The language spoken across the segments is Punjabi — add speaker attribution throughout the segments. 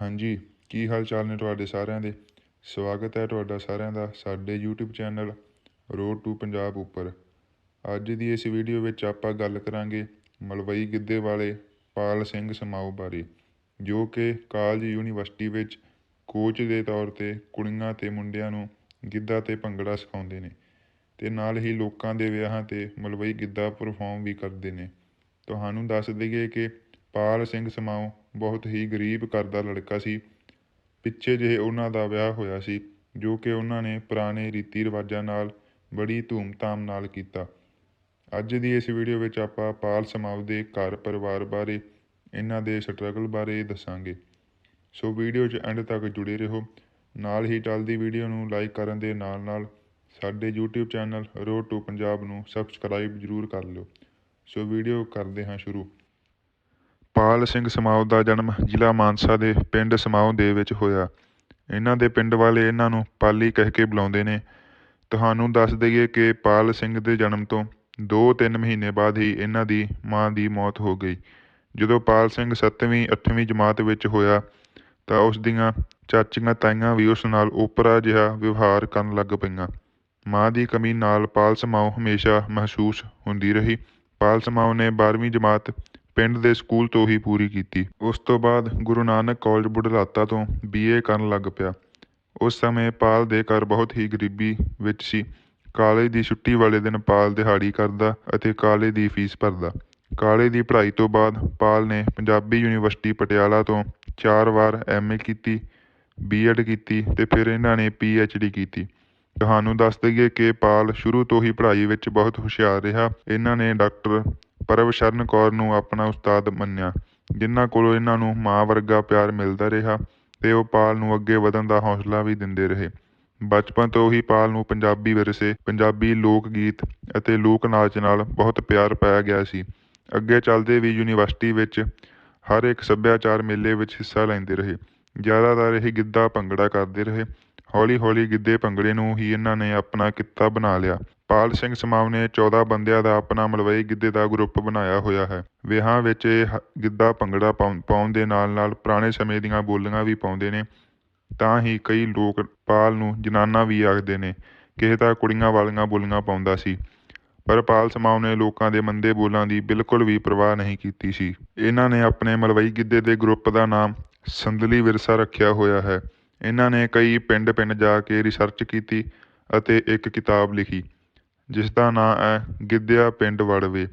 Speaker 1: ਹਾਂਜੀ, ਕੀ ਹਾਲ ਚਾਲ ਨੇ ਤੁਹਾਡੇ ਸਾਰਿਆਂ ਦੇ? ਸਵਾਗਤ ਹੈ ਤੁਹਾਡਾ ਸਾਰਿਆਂ ਦਾ ਸਾਡੇ YouTube channel road to Punjab ਉੱਪਰ। ਅੱਜ ਦੀ ਇਸ ਵੀਡੀਓ ਵਿੱਚ ਆਪਾਂ ਗੱਲ ਕਰਾਂਗੇ ਮਲਵਈ ਗਿੱਧੇ ਵਾਲੇ ਪਾਲ ਸਿੰਘ ਸਮਾਓ ਬਾਰੇ, ਜੋ ਕਿ ਕਾਲਜ ਯੂਨੀਵਰਸਿਟੀ ਵਿੱਚ ਕੋਚ ਦੇ ਤੌਰ ਤੇ ਕੁੜੀਆਂ ਤੇ ਮੁੰਡਿਆਂ ਨੂੰ ਗਿੱਧਾ ਤੇ ਭੰਗੜਾ ਸਿਖਾਉਂਦੇ ਨੇ ਤੇ ਨਾਲ ਹੀ ਲੋਕਾਂ ਦੇ ਵਿਆਹਾਂ ਤੇ ਮਲਵਈ ਗਿੱਧਾ ਪਰਫਾਰਮ ਵੀ ਕਰਦੇ ਨੇ। ਤੁਹਾਨੂੰ ਦੱਸ ਦਈਏ ਕਿ ਪਾਲ ਸਿੰਘ ਸਮਾਓ ਬਹੁਤ ਹੀ ਗਰੀਬ ਘਰ ਦਾ ਲੜਕਾ ਸੀ। ਪਿੱਛੇ ਜਿਹੇ ਉਹਨਾਂ ਦਾ ਵਿਆਹ ਹੋਇਆ ਸੀ, ਜੋ ਕਿ ਉਹਨਾਂ ਨੇ ਪੁਰਾਣੇ ਰੀਤੀ ਰਿਵਾਜਾਂ ਨਾਲ ਬੜੀ ਧੂਮ-ਧਾਮ ਨਾਲ ਕੀਤਾ। ਅੱਜ ਦੀ ਇਸ ਵੀਡੀਓ ਵਿੱਚ ਆਪਾਂ ਪਾਲ ਸਮਾਓ ਦੇ ਘਰ ਪਰਿਵਾਰ ਬਾਰੇ, ਇਹਨਾਂ ਦੇ ਸਟਰਗਲ ਬਾਰੇ ਦੱਸਾਂਗੇ। ਸੋ ਵੀਡੀਓ 'ਚ ਐਂਡ ਤੱਕ ਜੁੜੇ ਰਹੋ। ਨਾਲ ਹੀ ਚੱਲਦੀ ਵੀਡੀਓ ਨੂੰ ਲਾਈਕ ਕਰਨ ਦੇ ਨਾਲ ਨਾਲ ਸਾਡੇ YouTube channel road to Punjab ਨੂੰ ਸਬਸਕ੍ਰਾਈਬ ਜ਼ਰੂਰ ਕਰ ਲਿਓ। ਸੋ ਵੀਡੀਓ ਕਰਦੇ ਹਾਂ ਸ਼ੁਰੂ। ਪਾਲ ਸਿੰਘ ਸਮਾਓ ਦਾ ਜਨਮ ਜ਼ਿਲ੍ਹਾ ਮਾਨਸਾ ਦੇ ਪਿੰਡ ਸਮਾਓ ਦੇ ਵਿੱਚ ਹੋਇਆ। ਇਹਨਾਂ ਦੇ ਪਿੰਡ ਵਾਲੇ ਇਹਨਾਂ ਨੂੰ ਪਾਲੀ ਕਹਿ ਕੇ ਬੁਲਾਉਂਦੇ ਨੇ। ਤੁਹਾਨੂੰ ਦੱਸ ਦਈਏ ਕਿ ਪਾਲ ਸਿੰਘ ਦੇ ਜਨਮ ਤੋਂ 2-3 ਮਹੀਨੇ ਬਾਅਦ ਹੀ ਇਹਨਾਂ ਦੀ ਮਾਂ ਦੀ ਮੌਤ ਹੋ ਗਈ। ਜਦੋਂ ਪਾਲ ਸਿੰਘ 7ਵੀਂ 8ਵੀਂ ਜਮਾਤ ਵਿੱਚ ਹੋਇਆ, ਤਾਂ ਉਸ ਦੀਆਂ ਚਾਚੀਆਂ ਤਾਈਆਂ ਵੀ ਉਸ ਨਾਲ ਓਪਰਾ ਜਿਹਾ ਵਿਵਹਾਰ ਕਰਨ ਲੱਗ ਪਈਆਂ। ਮਾਂ ਦੀ ਕਮੀ ਨਾਲ ਪਾਲ ਸਮਾਓ ਹਮੇਸ਼ਾ ਮਹਿਸੂਸ ਹੁੰਦੀ ਰਹੀ। ਪਾਲ ਸਮਾਓ ਨੇ 12ਵੀਂ ਜਮਾਤ ਪਿੰਡ ਦੇ ਸਕੂਲ ਤੋਂ ਹੀ ਪੂਰੀ ਕੀਤੀ। ਉਸ ਤੋਂ ਬਾਅਦ ਗੁਰੂ ਨਾਨਕ ਕਾਲਜ ਬੁਢਲਾਤਾ ਤੋਂ ਬੀਏ ਕਰਨ ਲੱਗ ਪਿਆ। ਉਸ ਸਮੇਂ ਪਾਲ ਦੇ ਘਰ ਬਹੁਤ ਹੀ ਗਰੀਬੀ ਵਿੱਚ ਸੀ। ਕਾਲਜ ਦੀ ਛੁੱਟੀ ਵਾਲੇ ਦਿਨ ਪਾਲ ਦਿਹਾੜੀ ਕਰਦਾ ਅਤੇ ਕਾਲਜ ਦੀ ਫੀਸ ਭਰਦਾ। ਕਾਲਜ ਦੀ ਪੜ੍ਹਾਈ ਤੋਂ ਬਾਅਦ ਪਾਲ ਨੇ ਪੰਜਾਬੀ ਯੂਨੀਵਰਸਿਟੀ ਪਟਿਆਲਾ ਤੋਂ ਚਾਰ ਵਾਰ ਐਮਏ ਕੀਤੀ ਬੀਐਡ ਕੀਤੀ ਤੇ ਫਿਰ ਇਹਨਾਂ ਨੇ ਪੀਐਚਡੀ ਕੀਤੀ। ਤੁਹਾਨੂੰ ਦੱਸ ਦਈਏ ਕਿ ਪਾਲ ਸ਼ੁਰੂ ਤੋਂ ਹੀ ਪੜ੍ਹਾਈ ਵਿੱਚ ਬਹੁਤ ਹੁਸ਼ਿਆਰ ਰਿਹਾ। ਇਹਨਾਂ ਨੇ ਡਾਕਟਰ ਪਰਵਸ਼ਰਨ ਕੌਰ ਨੂੰ ਆਪਣਾ ਉਸਤਾਦ ਮੰਨਿਆ, ਜਿਨ੍ਹਾਂ ਕੋਲੋਂ ਇਹਨਾਂ ਨੂੰ ਮਾਂ ਵਰਗਾ ਪਿਆਰ ਮਿਲਦਾ ਰਿਹਾ ਤੇ ਉਹ ਪਾਲ ਨੂੰ ਅੱਗੇ ਵਧਣ ਦਾ ਹੌਸਲਾ ਵੀ ਦਿੰਦੇ ਰਹੇ। ਬਚਪਨ ਤੋਂ ਹੀ ਪਾਲ ਨੂੰ ਪੰਜਾਬੀ ਵਿਰਸੇ, ਪੰਜਾਬੀ ਲੋਕ ਗੀਤ ਅਤੇ ਲੋਕ ਨਾਚ ਨਾਲ ਬਹੁਤ ਪਿਆਰ ਪਾਇਆ ਗਿਆ ਸੀ। ਅੱਗੇ ਚੱਲਦੇ ਵੀ ਯੂਨੀਵਰਸਿਟੀ ਵਿੱਚ ਹਰ ਇੱਕ ਸੱਭਿਆਚਾਰ ਮੇਲੇ ਵਿੱਚ ਹਿੱਸਾ ਲੈਂਦੇ ਰਹੇ। ਜ਼ਿਆਦਾਤਰ ਇਹ ਗਿੱਧਾ ਭੰਗੜਾ ਕਰਦੇ ਰਹੇ। ਹੌਲੀ ਹੌਲੀ ਗਿੱਧੇ ਭੰਗੜੇ ਨੂੰ ਹੀ ਇਹਨਾਂ ਨੇ ਆਪਣਾ ਕਿੱਤਾ ਬਣਾ ਲਿਆ। ਪਾਲ ਸਿੰਘ ਸਮਾਉ ਨੇ 14 ਬੰਦਿਆਂ ਦਾ ਆਪਣਾ ਮਲਵਈ ਗਿੱਧੇ ਦਾ ਗਰੁੱਪ ਬਣਾਇਆ ਹੋਇਆ ਹੈ। ਵਿਆਹਾਂ ਵਿੱਚ ਇਹ ਹ- ਗਿੱਧਾ ਭੰਗੜਾ ਪਾਉਣ ਪਾਉਣ ਦੇ ਨਾਲ ਨਾਲ ਪੁਰਾਣੇ ਸਮੇਂ ਦੀਆਂ ਬੋਲੀਆਂ ਵੀ ਪਾਉਂਦੇ ਨੇ। ਤਾਂ ਹੀ ਕਈ ਲੋਕ ਪਾਲ ਨੂੰ ਜਨਾਨਾ ਵੀ ਆਖਦੇ ਨੇ। ਕਿਸੇ ਤਾਂ ਕੁੜੀਆਂ ਵਾਲੀਆਂ ਬੋਲੀਆਂ ਪਾਉਂਦਾ ਸੀ। ਪਰ ਪਾਲ ਸਮਾਉ ਨੇ ਲੋਕਾਂ ਦੇ ਮੰਦੇ ਬੋਲਾਂ ਦੀ ਬਿਲਕੁਲ ਵੀ ਪਰਵਾਹ ਨਹੀਂ ਕੀਤੀ ਸੀ। ਇਹਨਾਂ ਨੇ ਆਪਣੇ ਮਲਵਈ ਗਿੱਧੇ ਦੇ ਗਰੁੱਪ ਦਾ ਨਾਮ ਸੰਦਲੀ ਵਿਰਸਾ ਰੱਖਿਆ ਹੋਇਆ ਹੈ। ਇਹਨਾਂ ਨੇ ਕਈ ਪਿੰਡ ਪਿੰਡ ਜਾ ਕੇ ਰਿਸਰਚ ਕੀਤੀ ਅਤੇ ਇੱਕ ਕਿਤਾਬ ਲਿਖੀ। ਜਿਸ ਦਾ ਨਾਂ ਹੈ ਗਿੱਧਿਆ ਪਿੰਡ ਵੜਵੇ।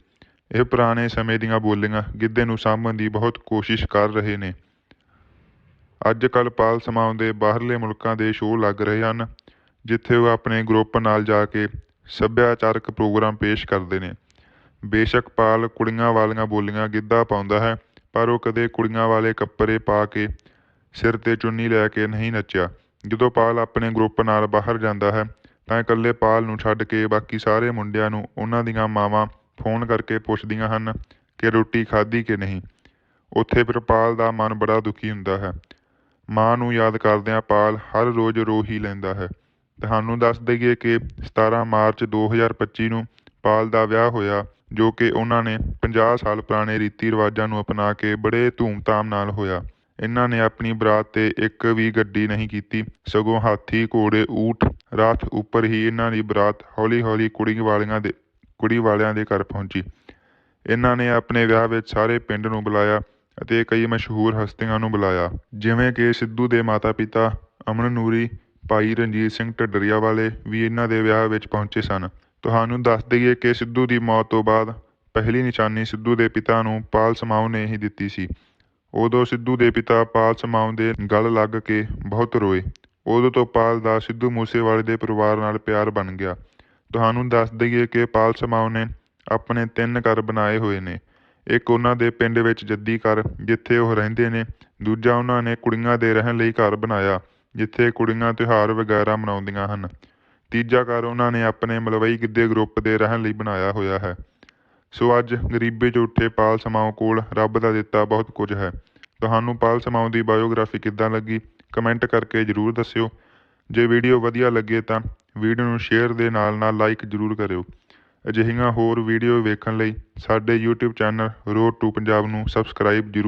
Speaker 1: ਇਹ ਪੁਰਾਣੇ ਸਮੇਂ ਦੀਆਂ ਬੋਲੀਆਂ ਗਿੱਧੇ ਨੂੰ ਸਾਂਭਣ ਦੀ ਬਹੁਤ ਕੋਸ਼ਿਸ਼ ਕਰ ਰਹੇ ਨੇ। ਅੱਜ ਕੱਲ੍ਹ ਪਾਲ ਸਮਾਉ ਦੇ ਬਾਹਰਲੇ ਮੁਲਕਾਂ ਦੇ ਸ਼ੋਅ ਲੱਗ ਰਹੇ ਹਨ, ਜਿੱਥੇ ਉਹ ਆਪਣੇ ਗਰੁੱਪ ਨਾਲ ਜਾ ਕੇ ਸੱਭਿਆਚਾਰਕ ਪ੍ਰੋਗਰਾਮ ਪੇਸ਼ ਕਰਦੇ ਨੇ। ਬੇਸ਼ੱਕ ਪਾਲ ਕੁੜੀਆਂ ਵਾਲੀਆਂ ਬੋਲੀਆਂ ਗਿੱਧਾ ਪਾਉਂਦਾ ਹੈ, ਪਰ ਉਹ ਕਦੇ ਕੁੜੀਆਂ ਵਾਲੇ ਕੱਪੜੇ ਪਾ ਕੇ ਸਿਰ ਤੇ ਚੁੰਨੀ ਲੈ ਕੇ ਨਹੀਂ ਨੱਚਿਆ। ਜਦੋਂ ਪਾਲ ਆਪਣੇ ਗਰੁੱਪ ਨਾਲ ਬਾਹਰ ਜਾਂਦਾ ਹੈ ਤਾਂ ਇਕੱਲੇ ਪਾਲ ਨੂੰ ਛੱਡ ਕੇ ਬਾਕੀ ਸਾਰੇ ਮੁੰਡਿਆਂ ਨੂੰ ਉਹਨਾਂ ਦੀਆਂ ਮਾਵਾਂ ਫੋਨ ਕਰਕੇ ਪੁੱਛਦੀਆਂ ਹਨ ਕਿ ਰੋਟੀ ਖਾਧੀ ਕਿ ਨਹੀਂ। ਉੱਥੇ ਫਿਰ ਪਾਲ ਦਾ ਮਨ ਬੜਾ ਦੁਖੀ ਹੁੰਦਾ ਹੈ। ਮਾਂ ਨੂੰ ਯਾਦ ਕਰਦਿਆਂ ਪਾਲ ਹਰ ਰੋਜ਼ ਰੋ ਹੀ ਲੈਂਦਾ ਹੈ। ਤੁਹਾਨੂੰ ਦੱਸ ਦਈਏ ਕਿ 17 ਮਾਰਚ 2025 ਨੂੰ ਪਾਲ ਦਾ ਵਿਆਹ ਹੋਇਆ, ਜੋ ਕਿ ਉਹਨਾਂ ਨੇ 50 ਸਾਲ ਪੁਰਾਣੇ ਰੀਤੀ ਰਿਵਾਜਾਂ ਨੂੰ ਅਪਣਾ ਕੇ ਬੜੇ ਧੂਮਧਾਮ ਨਾਲ ਹੋਇਆ। ਇਹਨਾਂ ਨੇ ਆਪਣੀ ਬਰਾਤ ਤੇ ਇੱਕ ਵੀ ਗੱਡੀ ਨਹੀਂ ਕੀਤੀ, ਸਗੋਂ ਹਾਥੀ, ਘੋੜੇ, ਊਠ ਰਾਤ ਉੱਪਰ ਹੀ ਇਹਨਾਂ ਦੀ ਬਰਾਤ ਹੌਲੀ-ਹੌਲੀ ਕੁੜੀ ਵਾਲਿਆਂ ਦੇ, ਕੁੜੀ ਵਾਲਿਆਂ ਦੇ ਘਰ ਪਹੁੰਚੀ। ਇਹਨਾਂ ਨੇ ਆਪਣੇ ਵਿਆਹ ਵਿੱਚ ਸਾਰੇ ਪਿੰਡ ਨੂੰ ਬੁਲਾਇਆ ਅਤੇ ਕਈ ਮਸ਼ਹੂਰ ਹਸਤੀਆਂ ਨੂੰ ਬੁਲਾਇਆ, ਜਿਵੇਂ ਕਿ ਸਿੱਧੂ ਦੇ ਮਾਤਾ-ਪਿਤਾ ਅਮਨ ਨੂਰੀ, ਭਾਈ ਰਣਜੀਤ ਸਿੰਘ ਢੱਡਰੀਆ ਵਾਲੇ ਵੀ ਇਹਨਾਂ ਦੇ ਵਿਆਹ ਵਿੱਚ ਪਹੁੰਚੇ ਸਨ। ਤੁਹਾਨੂੰ ਦੱਸ ਦਈਏ ਕਿ ਸਿੱਧੂ ਦੀ ਮੌਤ ਤੋਂ ਬਾਅਦ ਪਹਿਲੀ ਨਿਸ਼ਾਨੀ ਸਿੱਧੂ ਦੇ ਪਿਤਾ ਨੂੰ ਪਾਲ ਸਮਾਉ ਨੇ ਹੀ ਦਿੱਤੀ ਸੀ। ਉਦੋਂ ਸਿੱਧੂ ਦੇ ਪਿਤਾ ਪਾਲ ਸਮਾਉ ਦੇ ਗਲ ਲੱਗ ਕੇ ਬਹੁਤ ਰੋਏ। ਉਦੋਂ ਤੋਂ ਪਾਲ ਦਾ ਸਿੱਧੂ ਮੂਸੇਵਾਲੇ ਦੇ ਪਰਿਵਾਰ ਨਾਲ ਪਿਆਰ ਬਣ ਗਿਆ। ਤੁਹਾਨੂੰ ਦੱਸ ਦਈਏ ਕਿ ਪਾਲ ਸਮਾਉ ਨੇ ਆਪਣੇ ਤਿੰਨ ਘਰ ਬਣਾਏ ਹੋਏ ਨੇ। ਇੱਕ ਉਹਨਾਂ ਦੇ ਪਿੰਡ ਵਿੱਚ ਜੱਦੀ ਘਰ, ਜਿੱਥੇ ਉਹ ਰਹਿੰਦੇ ਨੇ। ਦੂਜਾ ਉਹਨਾਂ ਨੇ ਕੁੜੀਆਂ ਦੇ ਰਹਿਣ ਲਈ ਘਰ ਬਣਾਇਆ, ਜਿੱਥੇ ਕੁੜੀਆਂ ਤਿਉਹਾਰ ਵਗੈਰਾ ਮਨਾਉਂਦੀਆਂ ਹਨ। ਤੀਜਾ ਘਰ ਉਹਨਾਂ ਨੇ ਆਪਣੇ ਮਲਵਈ ਗਿੱਧੇ ਗਰੁੱਪ ਦੇ ਰਹਿਣ ਲਈ ਬਣਾਇਆ ਹੋਇਆ ਹੈ। ਸੋ ਅੱਜ ਗਰੀਬੀ 'ਚ ਉੱਠੇ ਪਾਲ ਸਮਾਓ ਕੋਲ ਰੱਬ ਦਾ ਦਿੱਤਾ ਬਹੁਤ ਕੁਝ ਹੈ। ਤੁਹਾਨੂੰ ਪਾਲ ਸਮਾਓ ਦੀ ਬਾਇਓਗ੍ਰਾਫੀ ਕਿੱਦਾਂ ਲੱਗੀ? ਕਮੈਂਟ ਕਰਕੇ ਜਰੂਰ ਦੱਸਿਓ। ਜੇ ਵੀਡੀਓ ਵਧੀਆ ਲੱਗੇ ਤਾਂ ਵੀਡੀਓ ਨੂੰ ਸ਼ੇਅਰ ਦੇ ਨਾਲ ਨਾਲ ਲਾਈਕ ਜਰੂਰ ਕਰਿਓ। ਅਜਿਹੀਆਂ ਹੋਰ ਵੀਡੀਓ ਵੇਖਣ ਲਈ ਸਾਡੇ YouTube channel road to Punjab ਨੂੰ ਸਬਸਕ੍ਰਾਈਬ ਜਰੂਰ